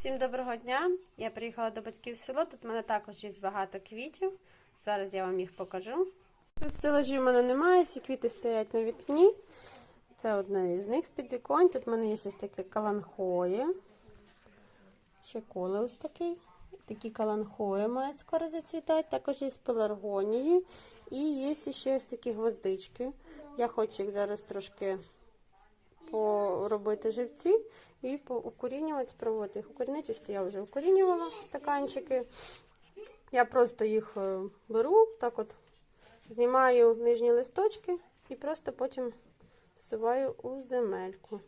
Всім доброго дня! Я приїхала до батьків в село. Тут в мене також є багато квітів. Зараз я вам їх покажу. Тут стелажів в мене немає, всі квіти стоять на вікні. Це одна із них з підвіконь. Тут в мене є щось таке каланхоє. Ще коле ось такий. Такі каланхої мають скоро зацвітати. Також є пеларгонії. І є ще ось такі гвоздички. Я хочу їх зараз трошки поробити живці і укорінювати, спробувати їх укорінити. Ось я вже укорінювала стаканчики. Я просто їх е, беру, так от знімаю нижні листочки і просто потім всуваю у земельку.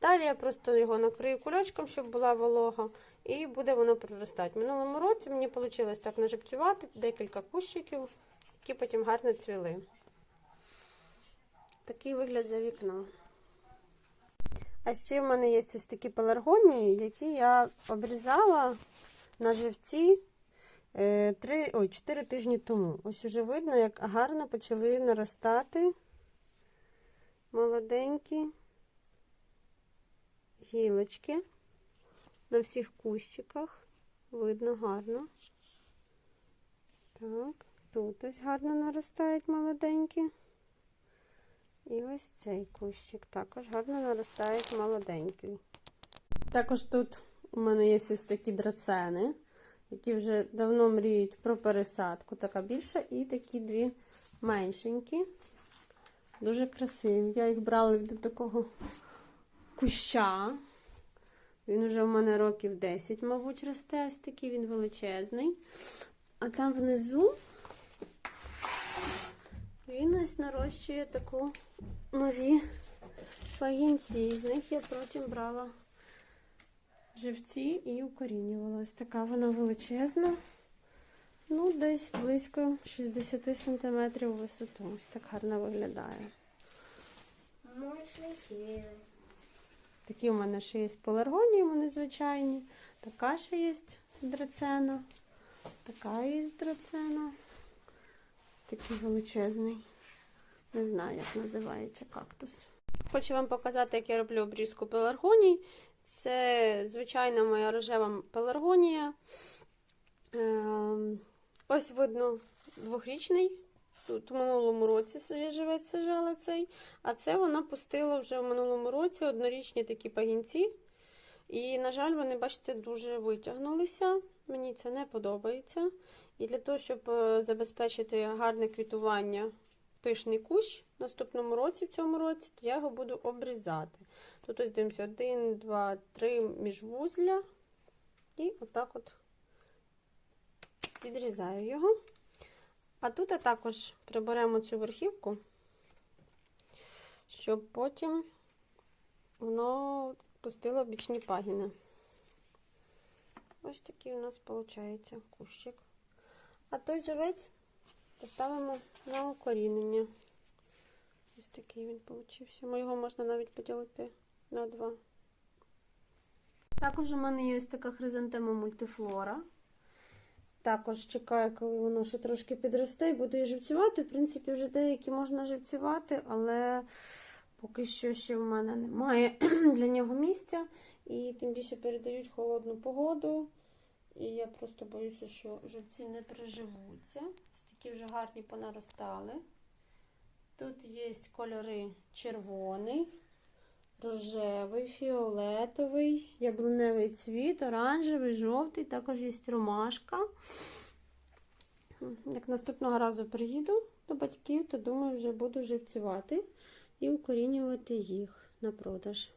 Далі я просто його накрию кульочком, щоб була волога, і буде воно проростати. Минулому році мені вийшло так нажипцювати декілька кущиків, які потім гарно цвіли. Такий вигляд за вікном. А ще в мене є ось такі пеларгонії, які я обрізала на живці 3, ой, 4 тижні тому. Ось уже видно, як гарно почали наростати молоденькі гілочки на всіх кущиках. Видно гарно. Так, тут ось гарно наростають молоденькі. І ось цей кущик також гарно наростають молоденький. Також тут у мене є ось такі драцени, які вже давно мріють про пересадку. Така більша, і такі дві меншенькі. Дуже красиві. Я їх брала від такого куща. Він уже в мене років 10, мабуть, росте. Ось такий він величезний. А там внизу нарощує таку нові пагінці. З них я потім брала живці і укорінювала. Ось така вона величезна. Ну, десь близько 60 см висоту. Ось так гарно виглядає. Такі у мене ще є пеларгонії, вони звичайні. Така ще є драцена. Така є драцена. Такий величезний. Не знаю, як називається кактус. Хочу вам показати, як я роблю обрізку пеларгоній. Це звичайна моя рожева пеларгонія. Ем, Ось видно двохрічний. Тут у минулому році живець сажала цей, а це вона пустила вже в минулому році однорічні такі пагінці. І, на жаль, вони, бачите, дуже витягнулися. Мені це не подобається. І для того, щоб е, забезпечити гарне квітування пишний кущ в наступному році, в цьому році, то я його буду обрізати. Тут ось дивимося 1, 2, 3 міжвузля. І отак от відрізаю його. А тут також приберемо цю верхівку, щоб потім воно пустило бічні пагіни. Ось такий у нас виходить кущик. А той живець поставимо на укорінення. Ось такий він получився. Його можна навіть поділити на два. Також у мене є ось така хризантема мультифлора. Також чекаю, коли воно ще трошки підросте і буду її живцювати. В принципі, вже деякі можна живцювати, але поки що ще в мене немає для нього місця. І тим більше передають холодну погоду. І я просто боюся, що живці не приживуться. Такі вже гарні понаростали. Тут є кольори червоний, рожевий, фіолетовий, яблуневий цвіт, оранжевий, жовтий, також є ромашка. Як наступного разу приїду до батьків, то думаю, вже буду живцювати і укорінювати їх на продаж.